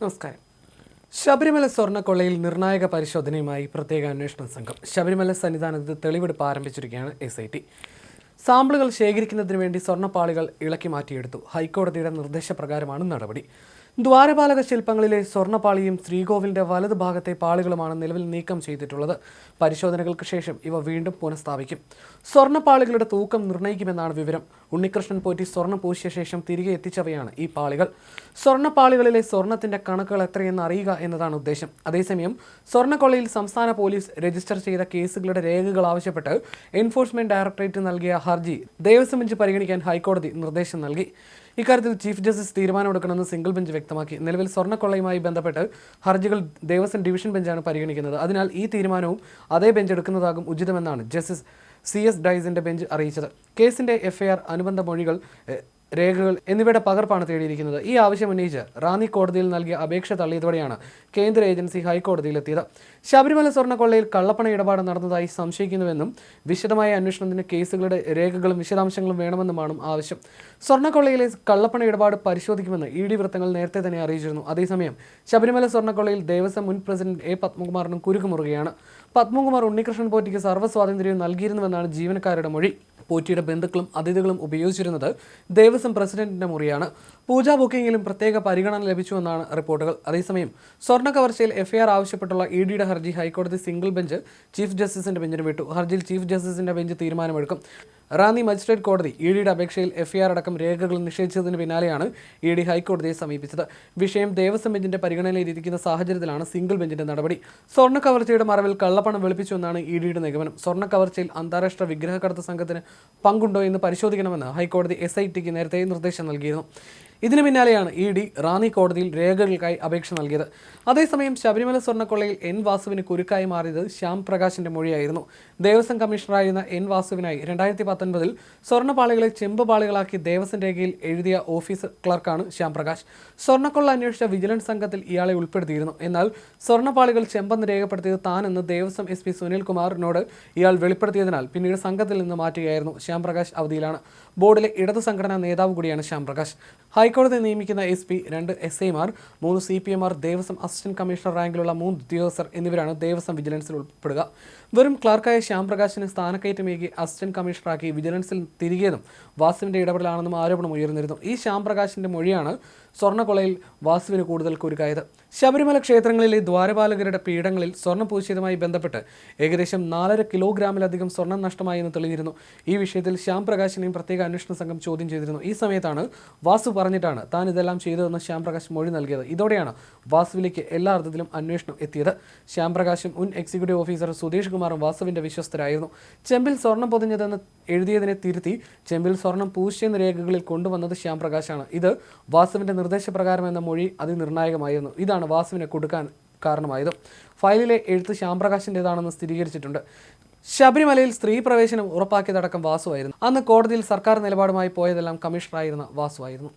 നമസ്കാരം. ശബരിമല സ്വർണക്കൊള്ളയിൽ നിർണായക പരിശോധനയുമായി പ്രത്യേക അന്വേഷണ സംഘം. ശബരിമല സന്നിധാനത്ത് തെളിവെടുപ്പ് ആരംഭിച്ചിരിക്കുകയാണ് എസ് ഐ ടി സാമ്പിളുകൾ ശേഖരിക്കുന്നതിന് വേണ്ടി സ്വർണപ്പാളികൾ ഇളക്കി മാറ്റിയെടുത്തു. ഹൈക്കോടതിയുടെ നിർദ്ദേശപ്രകാരമാണ് നടപടി. ദ്വാരപാലക ശില്പങ്ങളിലെ സ്വർണപാളിയും ശ്രീകോവിലിന്റെ വലത് ഭാഗത്തെ പാളികളുമാണ് നിലവിൽ നീക്കം ചെയ്തിട്ടുള്ളത്. പരിശോധനകൾക്ക് ശേഷം ഇവ വീണ്ടും പുനഃസ്ഥാപിക്കും. സ്വർണപാളികളുടെ തൂക്കം നിർണയിക്കുമെന്നാണ് വിവരം. ഉണ്ണികൃഷ്ണൻ പോറ്റി സ്വർണം പൂശിയ ശേഷം തിരികെ എത്തിച്ചവയാണ് ഈ പാളികൾ. സ്വർണപ്പാളികളിലെ സ്വർണത്തിന്റെ കണക്കുകൾ എത്രയെന്ന് അറിയുക എന്നതാണ് ഉദ്ദേശം. അതേസമയം സ്വർണക്കൊള്ളയിൽ സംസ്ഥാന പോലീസ് രജിസ്റ്റർ ചെയ്ത കേസുകളുടെ രേഖകൾ ആവശ്യപ്പെട്ട് എൻഫോഴ്സ്മെന്റ് ഡയറക്ടറേറ്റ് നൽകിയ ഹർജി ദേവസ്വം ബെഞ്ച് പരിഗണിക്കാൻ ഹൈക്കോടതി നിർദ്ദേശം നൽകി. ഇക്കാര്യത്തിൽ ചീഫ് ജസ്റ്റിസ് തീരുമാനമെടുക്കണമെന്ന് സിംഗിൾ ബെഞ്ച് വ്യക്തമാക്കി. നിലവിൽ സ്വർണക്കൊള്ളയുമായി ബന്ധപ്പെട്ട് ഹർജികൾ ദേവസ്വം ഡിവിഷൻ ബെഞ്ചാണ് പരിഗണിക്കുന്നത്. അതിനാൽ ഈ തീരുമാനവും അതേ ബെഞ്ച് എടുക്കുന്നതാകും ഉചിതമെന്നാണ് ജസ്റ്റിസ് സി എസ് ഡൈസിന്റെ ബെഞ്ച് അറിയിച്ചത്. കേസിന്റെ എഫ്ഐആർ അനുബന്ധ മൊഴികൾ രേഖകൾ എന്നിവയുടെ പകർപ്പാണ് തേടിയിരിക്കുന്നത്. ഈ ആവശ്യം ഉന്നയിച്ച് റാന്നി കോടതിയിൽ നൽകിയ അപേക്ഷ തള്ളിയതോടെയാണ് കേന്ദ്ര ഏജൻസി ഹൈക്കോടതിയിലെത്തിയത്. ശബരിമല സ്വർണക്കൊള്ളയിൽ കള്ളപ്പണ ഇടപാട് നടന്നതായി സംശയിക്കുന്നുവെന്നും വിശദമായ അന്വേഷണത്തിന് കേസുകളുടെ രേഖകളും വിശദാംശങ്ങളും വേണമെന്നുമാണ് ആവശ്യം. സ്വർണക്കൊള്ളയിലെ കള്ളപ്പണ ഇടപാട് പരിശോധിക്കുമെന്ന് ഇ ഡി വൃത്തങ്ങൾ നേരത്തെ തന്നെ അറിയിച്ചിരുന്നു. അതേസമയം ശബരിമല സ്വർണക്കൊള്ളയിൽ ദേവസ്വം മുൻ പ്രസിഡന്റ് എ പത്മകുമാറിനും കുരുക്കുമുറുകയാണ് പത്മകുമാർ ഉണ്ണികൃഷ്ണൻ പോറ്റിക്ക് സർവസ്വാതന്ത്ര്യവും നൽകിയിരുന്നുവെന്നാണ് ജീവനക്കാരുടെ മൊഴി. പോറ്റിയുടെ ബന്ധുക്കളും അതിഥികളും ഉപയോഗിച്ചിരുന്നത് ദേവസ്വം പ്രസിഡന്റിന്റെ മുറിയാണ്. പൂജാ ബുക്കിംഗിലും പ്രത്യേക പരിഗണന ലഭിച്ചുവെന്നാണ് റിപ്പോർട്ടുകൾ. അതേസമയം സ്വർണ കവർച്ചയിൽ എഫ്ഐആർ ആവശ്യപ്പെട്ടുള്ള ഇ ഡിയുടെ ഹർജി ഹൈക്കോടതി സിംഗിൾ ബെഞ്ച് ചീഫ് ജസ്റ്റിസിന്റെ ബെഞ്ചിന് വിട്ടു. ഹർജിയിൽ ചീഫ് ജസ്റ്റിസിന്റെ ബെഞ്ച് തീരുമാനമെടുക്കും. റാന്നി മജിസ്ട്രേറ്റ് കോടതി ഇ ഡിയുടെ അപേക്ഷയിൽ എഫ്ഐആർ അടക്കം രേഖകൾ നിഷേധിച്ചതിന് പിന്നാലെയാണ് ഇ ഡി ഹൈക്കോടതിയെ സമീപിച്ചത്. വിഷയം ദേവസ്വം ബെഞ്ചിന്റെ പരിഗണനയിലിരിക്കുന്ന സാഹചര്യത്തിലാണ് സിംഗിൾ ബെഞ്ചിന്റെ നടപടി. സ്വർണ കവർച്ചയുടെ മറവിൽ കള്ളപ്പണം വെളുപ്പിച്ചുവെന്നാണ് ഇ ഡിയുടെ നിഗമനം. സ്വർണ കവർച്ചയിൽ അന്താരാഷ്ട്ര വിഗ്രഹ കടത്ത് സംഘത്തിന് പങ്കുണ്ടോ എന്ന് പരിശോധിക്കണമെന്ന് ഹൈക്കോടതി എസ് ഐ ടിക്ക് നേരത്തെ നിർദ്ദേശം നൽകിയിരുന്നു. ഇതിനു പിന്നാലെയാണ് ഇ ഡി റാന്നി കോടതിയിൽ രേഖകൾക്കായി അപേക്ഷ നൽകിയത്. അതേസമയം ശബരിമല സ്വർണക്കൊള്ളയിൽ എൻ വാസുവിന് കുരുക്കായി മാറിയത് ശ്യാം പ്രകാശിന്റെ മൊഴിയായിരുന്നു. ദേവസ്വം കമ്മീഷണറായിരുന്ന എൻ വാസുവിനായി രണ്ടായിരത്തി പത്തൊൻപതിൽ സ്വർണപ്പാളികളെ ചെമ്പ് പാളികളാക്കി ദേവസ്വം രേഖയിൽ എഴുതിയ ഓഫീസ് ക്ലർക്കാണ് ശ്യാം പ്രകാശ്. സ്വർണക്കൊള്ള അന്വേഷിച്ച വിജിലൻസ് സംഘത്തിൽ ഇയാളെ ഉൾപ്പെടുത്തിയിരുന്നു. എന്നാൽ സ്വർണപ്പാളികൾ ചെമ്പെന്ന് രേഖപ്പെടുത്തിയത് താനെന്ന് ദേവസ്വം എസ് പി സുനിൽകുമാറിനോട് ഇയാൾ വെളിപ്പെടുത്തിയതിനാൽ പിന്നീട് സംഘത്തിൽ നിന്ന് മാറ്റുകയായിരുന്നു ശ്യാം പ്രകാശ് അവധിയിലാണ്. ബോർഡിലെ ഇടതു സംഘടനാ നേതാവ് കൂടിയാണ് ശ്യാം പ്രകാശ്. ഹൈക്കോടതി നിയമിക്കുന്ന എസ് പി രണ്ട് എസ് ഐമാർ മൂന്ന് സി പി എമാർ ദേവസ്വം അസിസ്റ്റന്റ് കമ്മീഷണർ റാങ്കിലുള്ള മൂന്ന് ഉദ്യോഗസ്ഥർ എന്നിവരാണ് ദേവസ്വം വിജിലൻസിൽ ഉൾപ്പെടുക. വെറും ക്ലാർക്കായ ശ്യാംപ്രകാശിന് സ്ഥാനക്കയറ്റമേകി അസിസ്റ്റന്റ് കമ്മീഷണറാക്കി വിജിലൻസിൽ തിരികെയതും വാസുവിന്റെ ഇടപെടലാണെന്നും ആരോപണം ഉയർന്നിരുന്നു. ഈ ശ്യാംപ്രകാശിന്റെ മൊഴിയാണ് സ്വർണക്കൊളയിൽ വാസുവിന് കൂടുതൽ കുരുക്കായത്. ശബരിമല ക്ഷേത്രങ്ങളിലെ ദ്വാരപാലകരുടെ പീഠങ്ങളിൽ സ്വർണം പൂശിയതുമായി ബന്ധപ്പെട്ട് ഏകദേശം നാലര കിലോഗ്രാമിലധികം സ്വർണം നഷ്ടമായി എന്ന് തെളിഞ്ഞിരുന്നു. ഈ വിഷയത്തിൽ ശ്യാംപ്രകാശിനെയും പ്രത്യേക അന്വേഷണ സംഘം ചോദ്യം ചെയ്തിരുന്നു. ഈ സമയത്താണ് വാസു പറഞ്ഞിട്ടാണ് താൻ ഇതെല്ലാം ചെയ്തതെന്ന് ശ്യാം പ്രകാശ് മൊഴി നൽകിയത്. ഇതോടെയാണ് വാസുവിലേക്ക് എല്ലാ അർത്ഥത്തിലും അന്വേഷണം എത്തിയത്. ശ്യാം പ്രകാശും മുൻ എക്സിക്യൂട്ടീവ് ഓഫീസർ സുധീഷ് കുമാറും വാസുവിന്റെ വിശ്വസ്തരായിരുന്നു. ചെമ്പിൽ സ്വർണം പൊതിഞ്ഞതെന്ന് എഴുതിയതിനെ തിരുത്തി ചെമ്പിൽ സ്വർണം പൂശിയെന്ന രേഖകളിൽ കൊണ്ടുവന്നത് ശ്യാംപ്രകാശാണ്. ഇത് വാസുവിന്റെ നിർദ്ദേശപ്രകാരം എന്ന മൊഴി അതിനിർണായകമായിരുന്നു ഇതാണ് വാസുവിനെ കൊടുക്കാൻ കാരണമായത്. ഫയലിലെ എഴുത്ത് ശ്യാംപ്രകാശിന്റെതാണെന്ന് സ്ഥിരീകരിച്ചിട്ടുണ്ട്. ശബരിമലയിൽ സ്ത്രീ പ്രവേശനം ഉറപ്പാക്കിയതടക്കം വാസുവായിരുന്നു. അന്ന് കോടതിയിൽ സർക്കാർ നിലപാടുമായി പോയതെല്ലാം കമ്മീഷണറായിരുന്ന വാസുവായിരുന്നു.